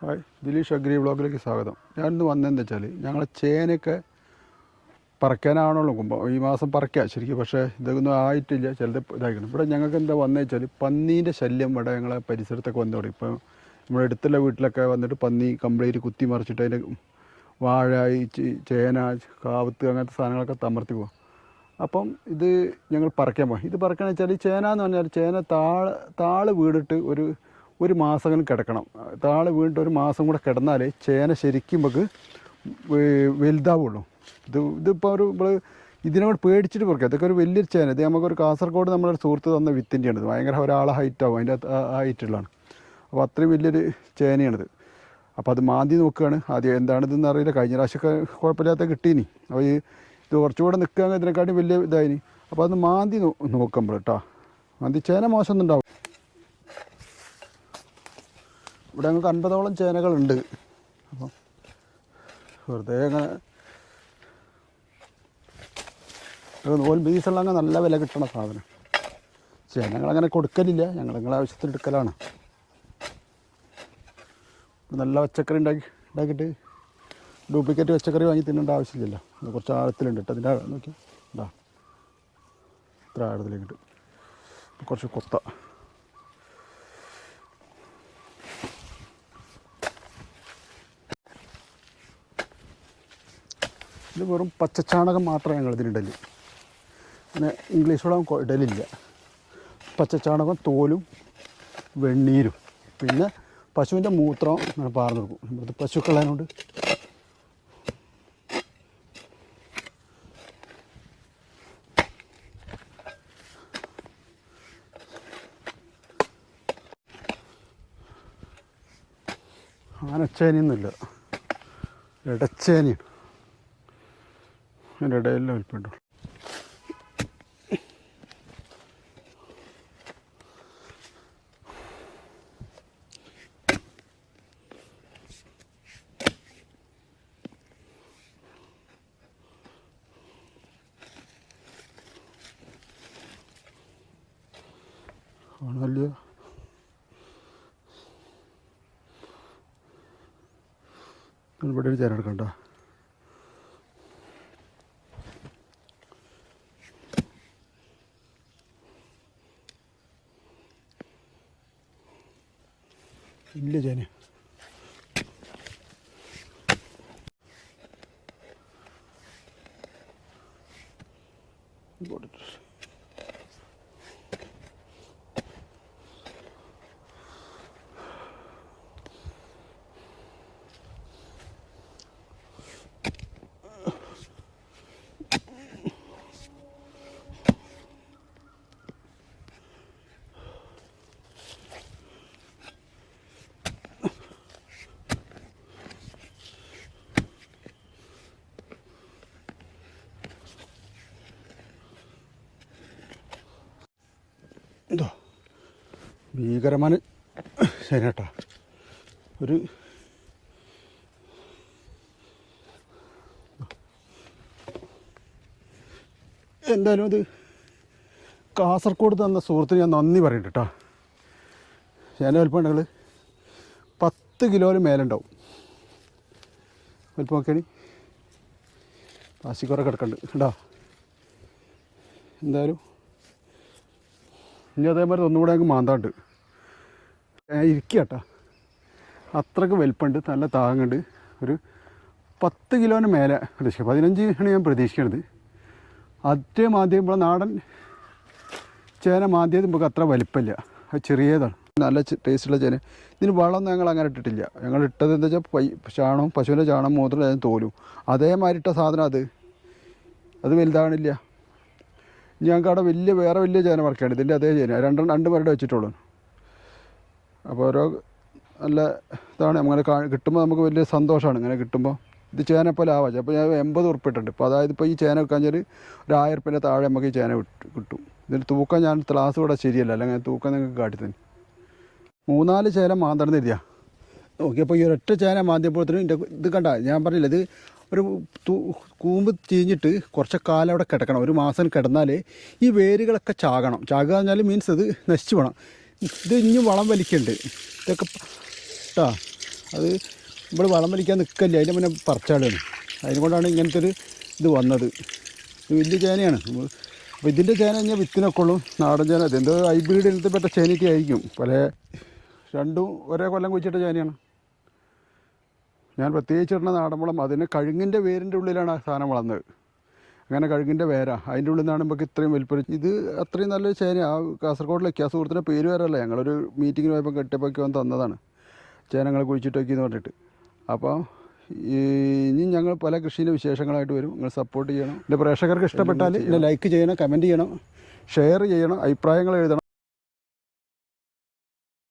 Hi Dileesh agri വ്ളോഗിലേക്ക് സ്വാഗതം. ഞാൻ ഇന്ന് വന്നതെന്ന് വെച്ചാൽ ഞങ്ങൾ ചേനയൊക്കെ പറക്കാനാണല്ലോ കുമ്പം ഈ മാസം പറക്കാം ശരിക്കും പക്ഷേ ഇതൊന്നും ആയിട്ടില്ല ചിലത് ഇതായിരിക്കണം. ഇവിടെ ഞങ്ങൾക്ക് എന്താ വന്നു വെച്ചാൽ പന്നീന്റെ ശല്യം ഇവിടെ ഞങ്ങളെ പരിസരത്തൊക്കെ വന്നു തുടങ്ങി. ഇപ്പം നമ്മുടെ അടുത്തുള്ള വീട്ടിലൊക്കെ വന്നിട്ട് പന്നി കംപ്ലീറ്റ് കുത്തി മറിച്ചിട്ട് അതിന്റെ വാഴ ഈ ചേന കാവത്ത് അങ്ങനത്തെ സാധനങ്ങളൊക്കെ തമർത്തി പോകും അപ്പം ഇത് ഞങ്ങൾ പറിക്കാൻ പോകും ഇത് പറിക്കാന്ന് വെച്ചാൽ ചേന എന്ന് പറഞ്ഞാൽ ചേന താൾ താൾ വീടിട്ട് ഒരു ഒരു മാസം കിടക്കണം. താഴെ വീണ്ടും ഒരു മാസം കൂടെ കിടന്നാലേ ചേന ശരിക്കും നമുക്ക് വലുതാവുള്ളൂ. ഇത് ഇതിപ്പോൾ ഒരു നമ്മൾ ഇതിനോട് പേടിച്ചിട്ട് പറിക്കാം ഇതൊക്കെ ഒരു വലിയൊരു ചേന. ഇത് നമുക്കൊരു കാസർഗോഡ് നമ്മളൊരു സുഹൃത്ത് തന്ന വിത്തിന്റെയാണ് ഇത് ഭയങ്കര ഒരാളെ ഹൈറ്റ് ആവും. അതിന്റെ ഹൈറ്റുള്ളതാണ്. അപ്പോൾ അത്രയും വലിയൊരു ചേനയാണിത്. അപ്പോൾ അത് മാന്തി നോക്കുകയാണ്. ആദ്യം എന്താണിതെന്ന് അറിയില്ല. കഴിഞ്ഞ പ്രാവശ്യമൊക്കെ കുഴപ്പമില്ലാത്ത കിട്ടീനി. അപ്പോൾ ഈ ഇത് കുറച്ചുകൂടെ നിൽക്കുക ഇതിനെക്കാട്ടി വലിയ ഇതായിനി. അപ്പോൾ അത് മാന്തി നോക്കുമ്പോൾ കേട്ടോ മാന്തി ചേന മോശമൊന്നും ഉണ്ടാവും ഇവിടെ ഞങ്ങൾക്ക് അൻപതോളം ചേനകളുണ്ട്. അപ്പം വെറുതെ അങ്ങനെ നോൽ ബീസുള്ള അങ്ങ് നല്ല വില കിട്ടണ സാധനം. ചേനകളങ്ങനെ കൊടുക്കലില്ല. ഞങ്ങൾ നിങ്ങളെ ആവശ്യത്തിന് എടുക്കലാണ്. നല്ല പച്ചക്കറി ഉണ്ടാക്കി ഉണ്ടാക്കിയിട്ട് ഡ്യൂപ്ലിക്കേറ്റ് പച്ചക്കറി വാങ്ങി തിന്നേണ്ട ആവശ്യമില്ലല്ലോ. അത് കുറച്ച് ആഴത്തിലുണ്ട് കേട്ടോ. അതിന്റെ നോക്കി. ഇതാ. ഇത്ര ആഴത്തിലേക്കിട്ട് കുറച്ച് കൊത്ത. ഇത് വെറും പച്ചച്ചാണകം മാത്രമേ ഞങ്ങൾ ഇതിനിടൽ പിന്നെ ഇംഗ്ലീഷ് വളം കൊ- ഇടലില്ല. പച്ചച്ചാണകം തോലും വെണ്ണീരും. പിന്നെ പശുവിന്റെ മൂത്രം ഇങ്ങനെ പാർന്നു കൊടുക്കും. ഇവിടുത്തെ പശുക്കളതിനോട് ആനച്ചേനിന്നില്ല ഇടച്ചേനയാണ്. അതിന്റെ ഇടയിലെല്ലാം വലിപ്പുണ്ടോ ആണല്ലോ? ഇവിടെ ഒരു ചേരെടുക്കണ്ടോ ഇല്ല ചേന ഇങ്ങോട്ട് എന്തോ ഭീകരമാണ് ശരി കേട്ടോ ഒരു എന്തായാലും അത് കാസർഗോഡ് തന്ന സുഹൃത്തിന് ഞാൻ നന്ദി പറയുന്നുണ്ട് കേട്ടോ ഞാൻ വലിപ്പം ഉണ്ടെങ്കിൽ പത്ത് കിലോന് മേലുണ്ടാവും. വലിപ്പം നോക്കിയാണ് പ്ലാസ്റ്റിക് കിടക്കുന്നുണ്ട് കേട്ടോ എന്തായാലും ഇനി അതേമാതിരി ഒന്നുകൂടെ അങ്ങ് മാന്താണ്ട്. ഇരിക്കട്ടാ അത്രയ്ക്ക് വലിപ്പമുണ്ട് നല്ല താങ്ങുണ്ട്. ഒരു പത്ത് കിലോന് മേലെ പ്രതീക്ഷിക്കുക പതിനഞ്ച് ആണ് ഞാൻ പ്രതീക്ഷിക്കുന്നത് ആദ്യം ആദ്യം നാടൻ ചേന മാന്തിയത് നമുക്ക് അത്ര വലിപ്പമില്ല. അത് ചെറിയതാണ്. നല്ല ടേസ്റ്റുള്ള ചേന. ഇതിന് വളം ഞങ്ങൾ അങ്ങനെ ഇട്ടിട്ടില്ല. ഞങ്ങൾ ഇട്ടത് എന്താ വെച്ചാൽ പൈ ചാണകം പശുവിന്റെ ചാണകം മൂത്രം തോലും. അതേമാതിരി ഇട്ട സാധനം അത്. അത് വലുതാണില്ല ഞങ്ങൾക്ക് അവിടെ വലിയ വേറെ വലിയ ചേന വർക്കാണ് ഇതിന്റെ അതേ ചേന. രണ്ട് രണ്ട് മരട് വെച്ചിട്ടുള്ളൂ. അപ്പോൾ ഓരോ നല്ല ഇതാണ്. അങ്ങനെ കിട്ടുമ്പോൾ നമുക്ക് വലിയ സന്തോഷമാണ്. ഇങ്ങനെ കിട്ടുമ്പോൾ ഇത് ചേന ഇപ്പോൾ ആവാം. അപ്പോൾ ഞാൻ എൺപത് ഉറുപ്പിട്ടുണ്ട് ഇപ്പോൾ അതായത് ഇപ്പോൾ ഈ ചേന വെക്കാൻ ഒരു ആയിരം താഴെ നമുക്ക് ഈ ചേന കിട്ടും ഇതിന് തൂക്കം ഞാൻ ക്ലാസ് ഇവിടെ ശരിയല്ല. അല്ലെങ്കിൽ തൂക്കം നിങ്ങൾക്ക് കാട്ടി തന്നെ മൂന്നാൽ ചേന മാന്തണം എഴുതിയാ നോക്കിയപ്പോൾ ഈ ഒരൊറ്റ ചേന മാന്തിയപ്പോഴത്തേനും ഇത് കണ്ട ഞാൻ പറഞ്ഞില്ല ഇത് ഒരു കൂമ്പ് ചീഞ്ഞിട്ട് കുറച്ച് കാലം അവിടെ കിടക്കണം. ഒരു മാസം കിടന്നാലേ ഈ വേരുകളൊക്കെ ചാകണം. ചാകുക എന്നാൽ മീൻസ് ഇത് നശിച്ചു പോകണം ഇത് ഇനിയും വളം വലിക്കുന്നുണ്ട് ഇതൊക്കെ കേട്ടോ അത് നമ്മൾ വളം വലിക്കാൻ നിൽക്കല്ലേ അതിന്റെ മുന്നേ പറിച്ചാടാണ് അതിനുകൊണ്ടാണ് ഇങ്ങനത്തെ ഒരു ഇത് വന്നത്. ഇത് വലിയ ചേനയാണ്. അപ്പോൾ ഇതിന്റെ ചേന കഴിഞ്ഞാൽ വിത്തിനൊക്കെ ഉള്ളൂ. നാടൻ ചേന. ഇതെന്തോ ഹൈബ്രിഡ് ഇനത്തിൽപ്പെട്ട ചേനയ്ക്ക് ആയിരിക്കും. പല രണ്ടും ഒരേ കൊല്ലം കുഴിച്ചിട്ട ചേനയാണ്. ഞാൻ പ്രത്യേകിച്ച് ഇടുന്ന നാടൻ വളം അതിന് കഴുങ്ങിന്റെ വേരിന്റെ ഉള്ളിലാണ് ആ സാധനം വളർന്നത്. അങ്ങനെ കഴുകിന്റെ വേര. അതിന്റെ ഉള്ളിൽ നിന്നാണ് നമുക്ക് ഇത്രയും വലിപ്പം ഇത് അത്രയും നല്ലൊരു ചേന. ആ കാസർഗോഡിലേക്ക് ആ സുഹൃത്തിന്റെ പേര് വരല്ല ഞങ്ങളൊരു മീറ്റിങ്ങിന് പോയപ്പോൾ കെട്ടിയപ്പോൾ വന്ന് തന്നതാണ്. ചേനങ്ങൾ കുഴിച്ചിട്ട് വയ്ക്കി എന്ന് പറഞ്ഞിട്ട് അപ്പോൾ ഇനി ഞങ്ങൾ പല കൃഷീന്റെ വിശേഷങ്ങളായിട്ട് വരും. നിങ്ങൾ സപ്പോർട്ട് ചെയ്യണം. എന്റെ പ്രേക്ഷകർക്ക് ഇഷ്ടപ്പെട്ടാൽ എന്നെ ലൈക്ക് ചെയ്യണം കമന്റ് ചെയ്യണം ഷെയർ ചെയ്യണം അഭിപ്രായങ്ങൾ എഴുതണം.